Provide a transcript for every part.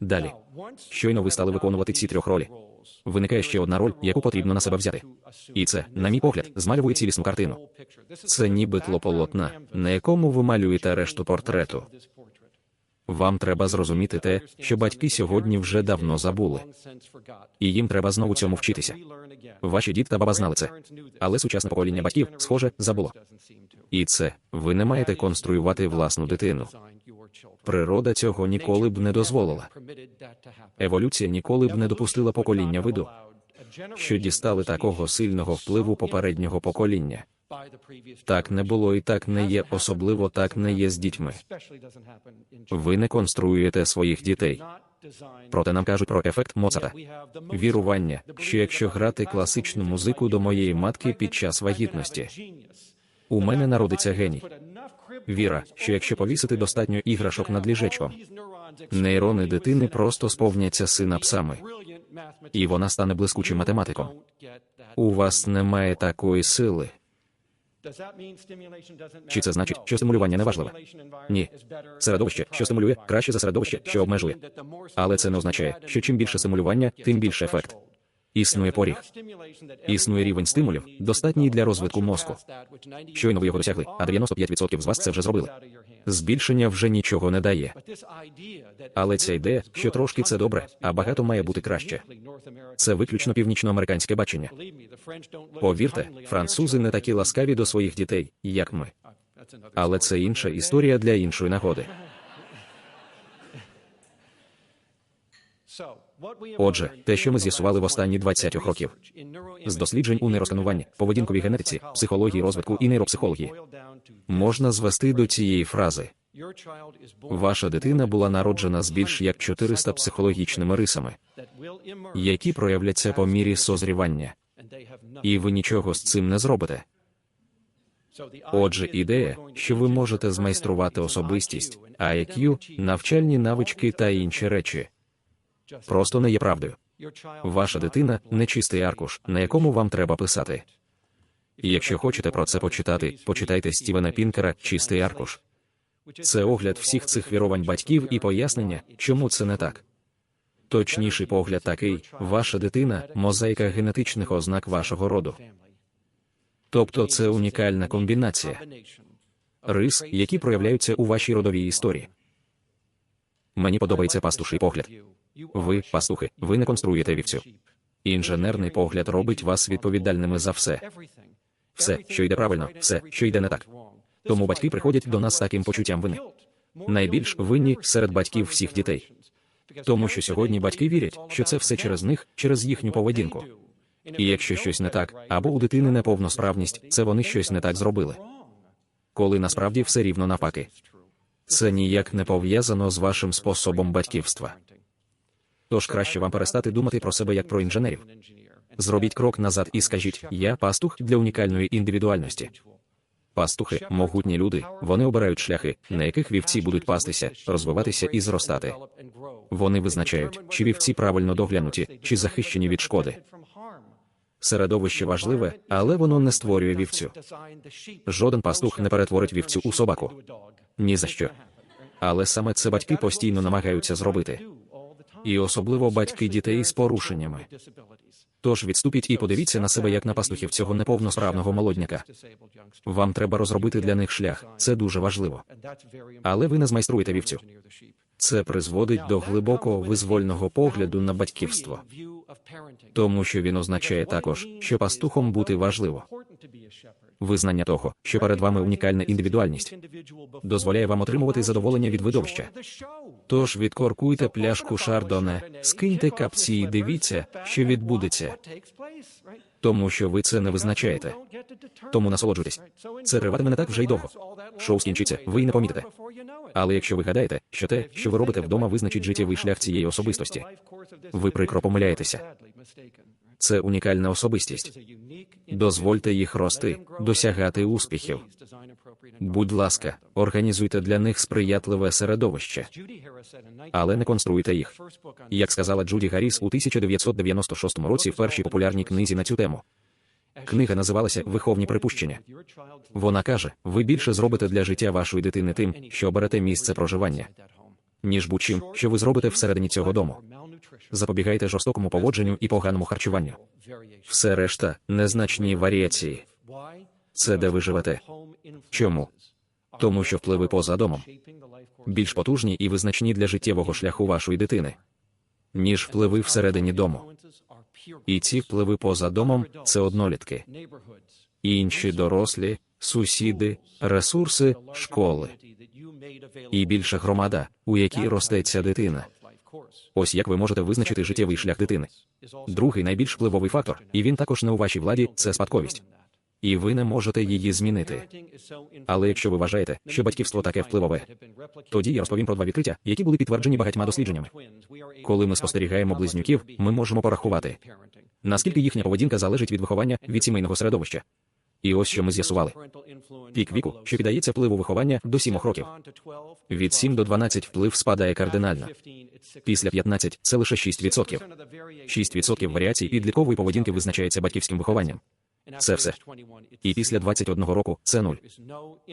Далі, щойно ви стали виконувати ці трьох ролі. Виникає ще одна роль, яку потрібно на себе взяти. І це, на мій погляд, змалює цілісну картину. Це ніби тло на якому ви малюєте решту портрету. Вам треба зрозуміти те, що батьки сьогодні вже давно забули, і їм треба знову цьому вчитися. Ваші дід та баба знали це, але сучасне покоління батьків, схоже, забуло. І це ви не маєте конструювати власну дитину. Природа цього ніколи б не дозволила. Еволюція ніколи б не допустила покоління виду, що дістали такого сильного впливу попереднього покоління. Так не було і так не є, особливо так не є з дітьми. Ви не конструюєте своїх дітей. Проте нам кажуть про ефект Моцарта. Вірування, що якщо грати класичну музику до моєї матки під час вагітності, у мене народиться геній. Віра, що якщо повісити достатньо іграшок над ліжечком, нейрони дитини просто сповняться синапсами, і вона стане блискучим математиком. У вас немає такої сили. Чи це значить, що стимулювання не важливе? Ні. Середовище, що стимулює, краще за середовище, що обмежує. Але це не означає, що чим більше стимулювання, тим більше ефект. Існує поріг. Існує рівень стимулів, достатній для розвитку мозку. Щойно ви його досягли, а 95% з вас це вже зробили. Збільшення вже нічого не дає. Але ця ідея, що трошки це добре, а багато має бути краще. Це виключно північноамериканське бачення. Повірте, французи не такі ласкаві до своїх дітей, як ми. Але це інша історія для іншої нагоди. Отже, те, що ми з'ясували в останні 20 років З досліджень у нейроскануванні, поведінковій генетиці, психології розвитку і нейропсихології можна звести до цієї фрази: ваша дитина була народжена з більш як 400 психологічними рисами, які проявляться по мірі созрівання, і ви нічого з цим не зробите. Отже, ідея, що ви можете змайструвати особистість, IQ, навчальні навички та інші речі, просто не є правдою. Ваша дитина не чистий аркуш, на якому вам треба писати. І якщо хочете про це почитати, почитайте Стівена Пінкера Чистий аркуш. Це огляд всіх цих вірувань батьків і пояснення, чому це не так. Точніший погляд такий: ваша дитина мозаїка генетичних ознак вашого роду. Тобто це унікальна комбінація рис, які проявляються у вашій родовій історії. Мені подобається пастуший погляд. Ви, пастухи, ви не конструюєте вівцю. Інженерний погляд робить вас відповідальними за все. Все, що йде правильно, все, що йде не так. Тому батьки приходять до нас з таким почуттям вини. Найбільш винні серед батьків всіх дітей. Тому що сьогодні батьки вірять, що це все через них, через їхню поведінку. І якщо щось не так, або у дитини неповносправність, це вони щось не так зробили. Коли насправді все рівно навпаки. Це ніяк не пов'язано з вашим способом батьківства. Тож краще вам перестати думати про себе як про інженерів. Зробіть крок назад і скажіть: я пастух для унікальної індивідуальності. Пастухи, могутні люди, вони обирають шляхи, на яких вівці будуть пастися, розвиватися і зростати. Вони визначають, чи вівці правильно доглянуті, чи захищені від шкоди. Середовище важливе, але воно не створює вівцю. Жоден пастух не перетворить вівцю у собаку. Ні за що. Але саме це батьки постійно намагаються зробити. І особливо батьки дітей з порушеннями. Тож відступіть і подивіться на себе як на пастухів цього неповносправного молодняка. Вам треба розробити для них шлях. Це дуже важливо. Але ви не змайструєте вівцю. Це призводить до глибокого визвольного погляду на батьківство, тому що він означає також, що пастухом бути важливо. Визнання того, що перед вами унікальна індивідуальність, дозволяє вам отримувати задоволення від видовища. Тож відкоркуйте пляшку шардоне, скиньте капці і дивіться, що відбудеться, тому що ви це не визначаєте. Тому насолоджуйтесь. Це триватиме не так вже й довго. Шоу скінчиться, ви й не помітите. Але якщо ви гадаєте, що те, що ви робите вдома, визначить життєвий шлях цієї особистості, ви прикро помиляєтеся. Це унікальна особистість. Дозвольте їх рости, досягати успіхів. Будь ласка, організуйте для них сприятливе середовище, але не конструйте їх. Як сказала Джуді Гарріс у 1996 році в першій популярній книзі на цю тему. Книга називалася Виховні припущення. Вона каже: ви більше зробите для життя вашої дитини тим, що оберете місце проживання, ніж будь-чим, що ви зробите всередині цього дому. Запобігайте жорстокому поводженню і поганому харчуванню. Все решта незначні варіації. Це де ви живете. Чому? Тому що впливи поза домом більш потужні і визначні для життєвого шляху вашої дитини, ніж впливи всередині дому. І ці впливи поза домом це однолітки, інші дорослі, сусіди, ресурси, школи і більша громада, у якій росте ця дитина. Ось як ви можете визначити життєвий шлях дитини. Другий найбільш впливовий фактор, і він також не у вашій владі, це спадковість. І ви не можете її змінити. Але якщо ви вважаєте, що батьківство таке впливове, тоді я розповім про два відкриття, які були підтверджені багатьма дослідженнями. Коли ми спостерігаємо близнюків, ми можемо порахувати, наскільки їхня поведінка залежить від виховання від сімейного середовища. І ось що ми з'ясували. Пік віку, що піддається впливу виховання до 7 років. Від 7 до 12 вплив спадає кардинально. Після 15 – це лише 6%. 6% варіацій підліткової поведінки визначається батьківським вихованням. Це все. І після 21 року це нуль.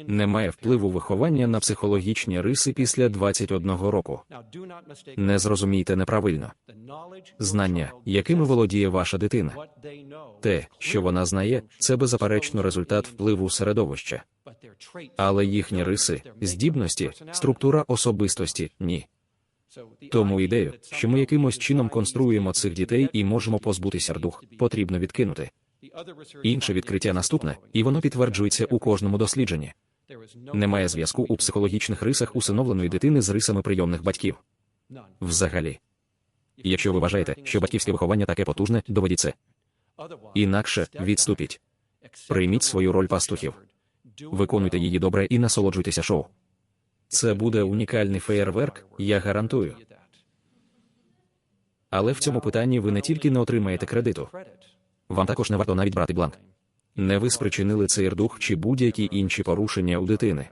Немає впливу виховання на психологічні риси після 21 року. Не зрозумійте неправильно. Знання, якими володіє ваша дитина, те, що вона знає, це беззаперечно результат впливу середовища. Але їхні риси, здібності, структура особистості ні. Тому ідею, що ми якимось чином конструюємо цих дітей і можемо позбутися дух, потрібно відкинути. Інше відкриття наступне, і воно підтверджується у кожному дослідженні. Немає зв'язку у психологічних рисах усиновленої дитини з рисами прийомних батьків. Взагалі. Якщо ви вважаєте, що батьківське виховання таке потужне, доведіть це. Інакше відступіть. Прийміть свою роль пастухів. Виконуйте її добре і насолоджуйтеся шоу. Це буде унікальний феєрверк, я гарантую. Але в цьому питанні ви не тільки не отримаєте кредиту, вам також не варто навіть брати бланк. Не ви спричинили цей рдух чи будь-які інші порушення у дитини.